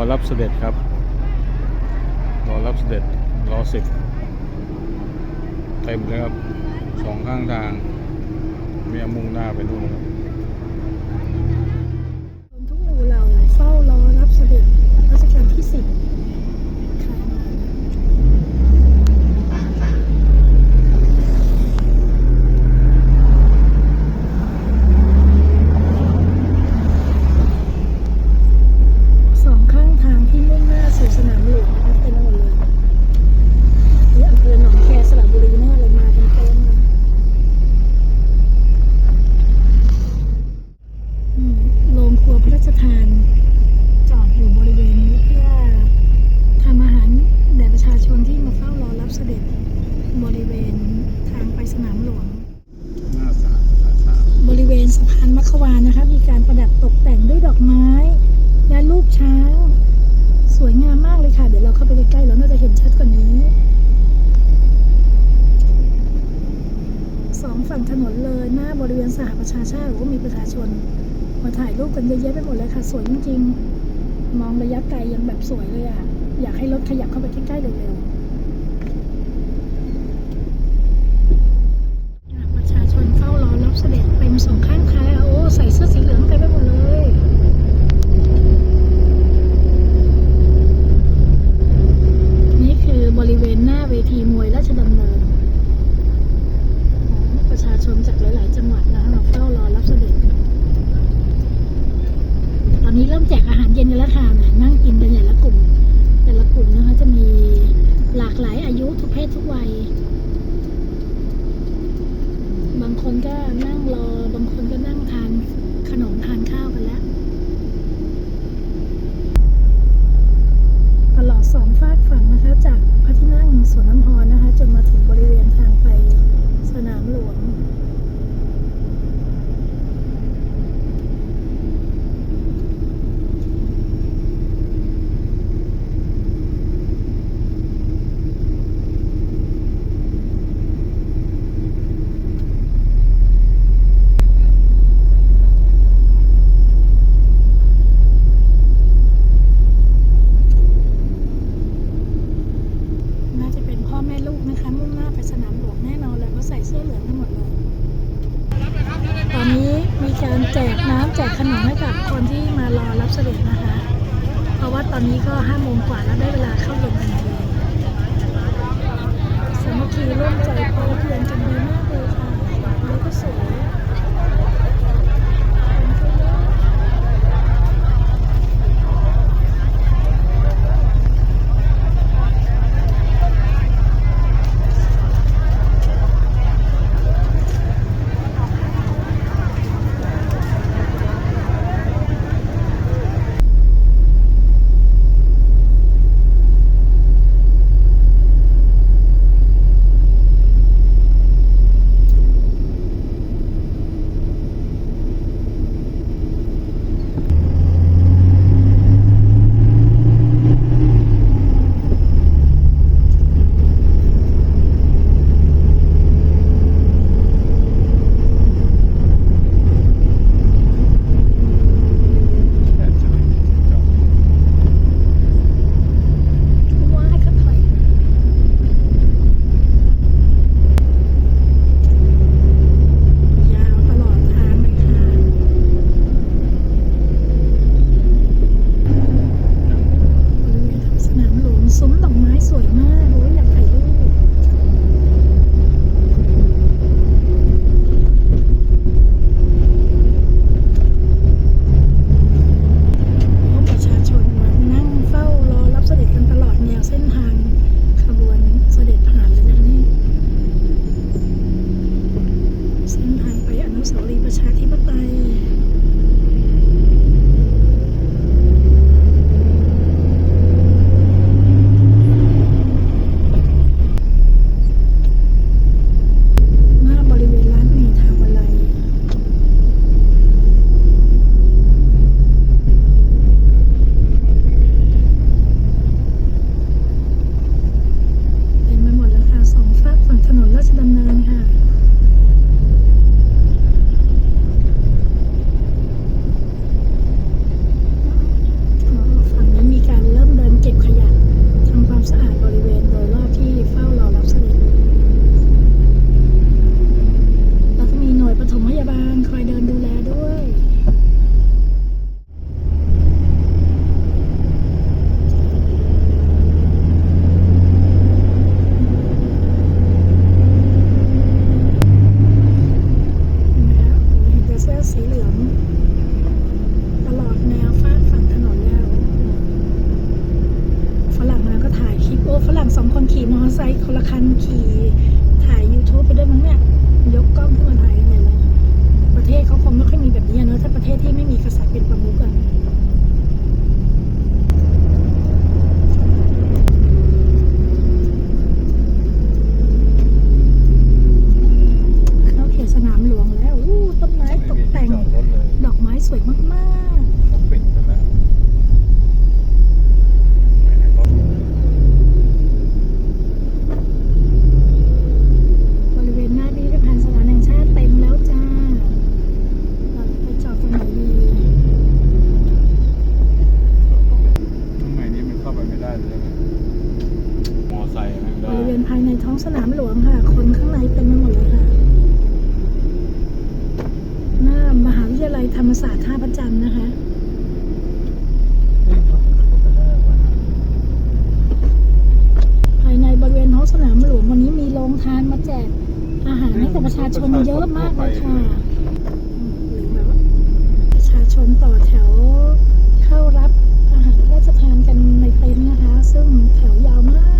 อรับเสด็จครับ รอรับเสด็จรอสิบเต็มเลยครับสองข้างทางเมียมุ่งหน้าไปนู่นครับทุกหมู่เหล่าเฝ้ารอรับเสด็จรัชกาลที่สิบค่ะสองข้างทางที่มุ่งหน้าสู่สนามหลวงนะคะเต็มไปหมดเลยนี่อำเภอหนองแคสระบุรีแน่เลยมากันเต็มเลย อืมโรงครัวพระราชทาน จอดอยู่บริเวณนี้เพื่อทำอาหารแด่ประชาชนที่มาเฝ้ารอรับเสด็จบริเวณทางไปสนามหลวง หน้าสาสาสา บริเวณสะพาน มัคควานนะคะ มีการประดับตกแต่งด้วยดอกไม้ และรูปช้าง สวยงามมากเลยค่ะ เดี๋ยวเราเข้าไปใกล้ๆแล้วน่าจะเห็นชัดกว่านี้สองฝั่งถนนเลยหน้าบริเวณสหประชาชาติก็มีประชาชนมาถ่ายรูปกันเยอะแยะไปหมดเลยค่ะ สวยจริงๆ มองระยะไกลยังแบบสวยเลยอะ อยากให้รถขยับเข้าไปใกล้ๆเร็วๆอะประชาชนเฝ้ารอรับเสด็จเต็มสองข้างทางโอ้ใส่เสื้อสีเหลืองเต็มไปหมดเลย นี่คือบริเวณหน้าเวทีมวยราชดำเนิน ประชาชนจากหลาย ๆ จังหวัดนะคะมาเฝ้ารอรับเสด็จ ตอนนี้เริ่มแจกอาหารเย็นกันแล้วค่ะแหมนั่งกินกันอย่างละกลุ่ม แต่ละกลุ่มนะคะจะมีหลากหลายอายุทุกเพศทุกวัย บางคนก็นั่งรอ บางคนก็นั่งทานขนมทานข้าวกันแล้ว ตลอดสองฝากฝั่งนะคะ จากพระที่นั่ง สวนน้ำพรนะคะ จนมาถึงบริเวณทางไปสนามหลวง น่าจะเป็นพ่อแม่ลูกนะคะ มุ่งหน้าไปสนามหลวงแน่นอนเลยเพราะใส่เสื้อเหลืองทั้งหมดเลย ตอนนี้มี การแจกน้ำแจกขนมให้กับคนที่มารอรับเสด็จนะคะ เพราะว่าตอนนี้ก็ห้าโมงกว่าแล้วได้เวลาเข้าลงกันทีสามัคคีร่วมใจพอเพียงกันดีมากเลยค่ะแล้วก็สวย ได้เลยมอไซค์บริเวณภายในท้องสนามหลวงค่ะ คนข้างในเต็มไปหมดเลยค่ะ หน้ามหาวิทยาลัยธรรมศาสตร์ท่าพระจันทร์นะคะ ภายในบริเวณท้องสนามหลวงวันนี้มีโรงทานมาแจกอาหารให้กับประชาชนเยอะมากเลยค่ะประชาชนต่อแถวเข้ารับานกันในเต็นท์นะคะ ซึ่งแถวยาวมาก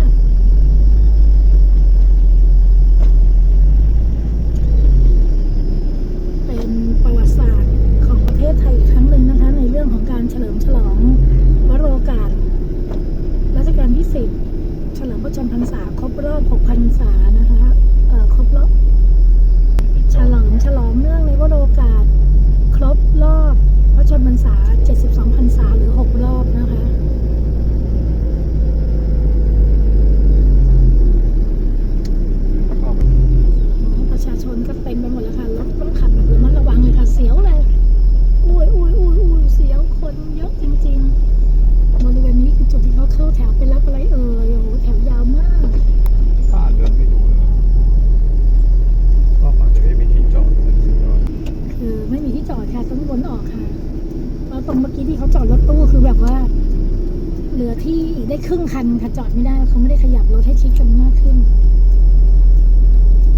ได้ครึ่งคันค่ะจอดไม่ได้เขาไม่ได้ขยับรถให้ชิดจนมากขึ้น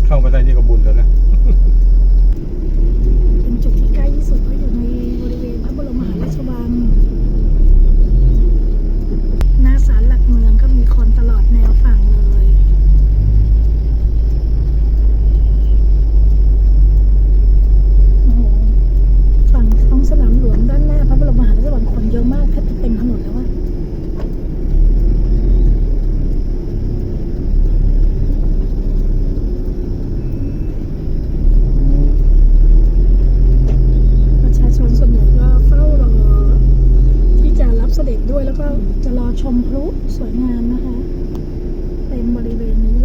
เข้ามาได้นี่ก็บุญแล้วนะ ล้วก็จะรอชมพลุสวยงามนะคะ เต็มบริเวณนี้